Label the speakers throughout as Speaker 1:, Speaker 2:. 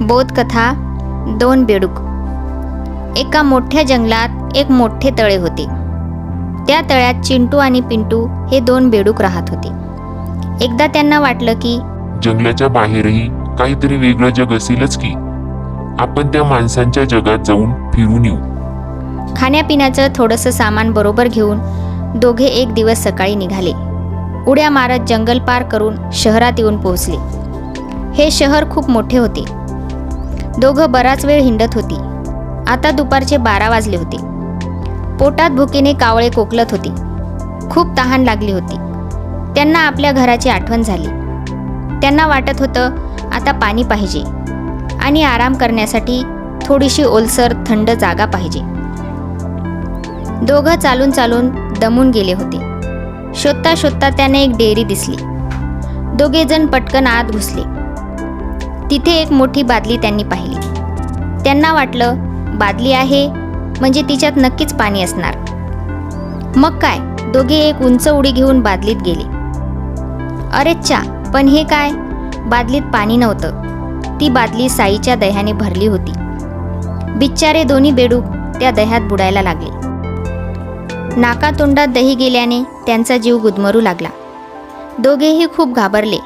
Speaker 1: बोधकथा दोन बेडूक. एका मोठ्या जंगलात एक मोठे तळे होते. त्या तळ्यात चिंटू आणि पिंटू हे दोन बेडूक राहत होते. एकदा त्यांना वाटलं की
Speaker 2: जंगलाच्या बाहेरही काहीतरी वेगळं जग असेलच की आपण त्या माणसांच्या जगात जाऊन फिरून येऊ.
Speaker 1: खाण्यापिण्याचं थोडंसं सामान बरोबर घेऊन दोघे एक दिवस सकाळी निघाले. उड्या मारत जंगल पार करून शहरात येऊन पोहोचले. हे शहर खूप मोठे होते. दोघं बराच वेळ हिंडत होती. आता दुपारचे बारा वाजले होते. पोटात भुकेने कावळे कोकलत होती. खूप तहान लागली होती. त्यांना आपल्या घराची आठवण झाली. त्यांना वाटत होतं आता पाणी पाहिजे. आणि आराम करण्यासाठी थोडीशी ओलसर थंड जागा पाहिजे. दोघं चालून चालून दमून गेले होते. शोधता शोधता त्याने एक डेअरी दिसली. दोघेजण पटकन आत घुसले. तिथे एक मोठी बादली त्यांनी पाहिली. त्यांना वाटलं बादली आहे म्हणजे तिच्यात नक्कीच पाणी असणार. मग काय दोघे एक उंच उडी घेऊन बादलीत गेले. अरे पण हे काय? बादलीत पाणी नव्हतं. ती बादली साईच्या दह्याने भरली होती. बिच्चारे दोन्ही बेडूक त्या दह्यात बुडायला लागले. नाकातोंडात दही गेल्याने त्यांचा जीव गुदमरू लागला. दोघेही खूप घाबरले.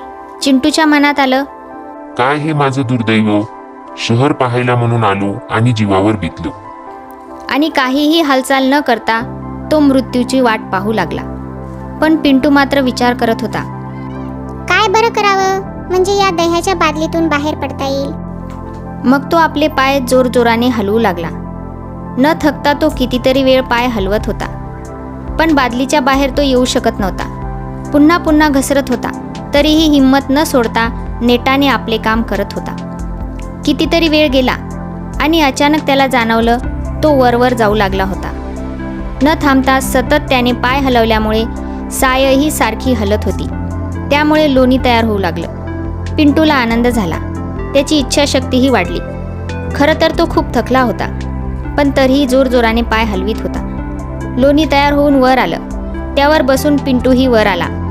Speaker 1: चिंटूच्या मनात आलं
Speaker 2: काय हे माझं दुर्दैव? शहर पाहायला म्हणून आलो आणि जीवावर बितलो.
Speaker 1: आणि काहीही हालचाल न करता तो मृत्यूची वाट पाहू लागला. पण पिंटू मात्र विचार करत होता.
Speaker 3: काय बरं करावं? म्हणजे या दह्याच्या बादलीतून बाहेर पडता येईल.
Speaker 1: मग तो आपले पाय जोरजोराने हलवू लागला. न थकता तो कितीतरी वेळ पाय हलवत होता. पण बादलीच्या बाहेर तो येऊ शकत नव्हता. पुन्हा पुन्हा घसरत होता. तरीही हिंमत न सोडता नेटाने आपले काम करत होता. कितीतरी वेळ गेला आणि अचानक त्याला जाणवलं तो वरवर जाऊ लागला होता. न थांबता सतत त्याने पाय हलवल्यामुळे सायही सारखी हलत होती. त्यामुळे लोणी तयार होऊ लागलं. पिंटूला आनंद झाला. त्याची इच्छाशक्तीही वाढली. खरं तर तो खूप थकला होता पण तरीही जोरजोराने पाय हलवीत होता. लोणी तयार होऊन वर आलं. त्यावर बसून पिंटूही वर आला.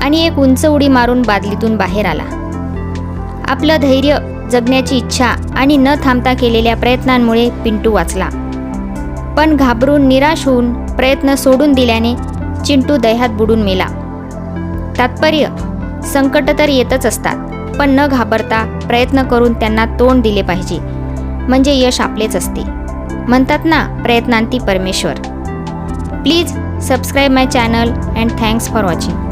Speaker 1: आणि एक उंच उडी मारून बादलीतून बाहेर आला. आपलं धैर्य जगण्याची इच्छा आणि न थांबता केलेल्या प्रयत्नांमुळे पिंटू वाचला. पण घाबरून निराश होऊन प्रयत्न सोडून दिल्याने चिंटू दह्यात बुडून मेला. तात्पर्य संकट तर येतच असतात पण न घाबरता प्रयत्न करून त्यांना तोंड दिले पाहिजे. म्हणजे यश आपलेच असते. म्हणतात ना प्रयत्नांती परमेश्वर. Please subscribe my channel and thanks for watching.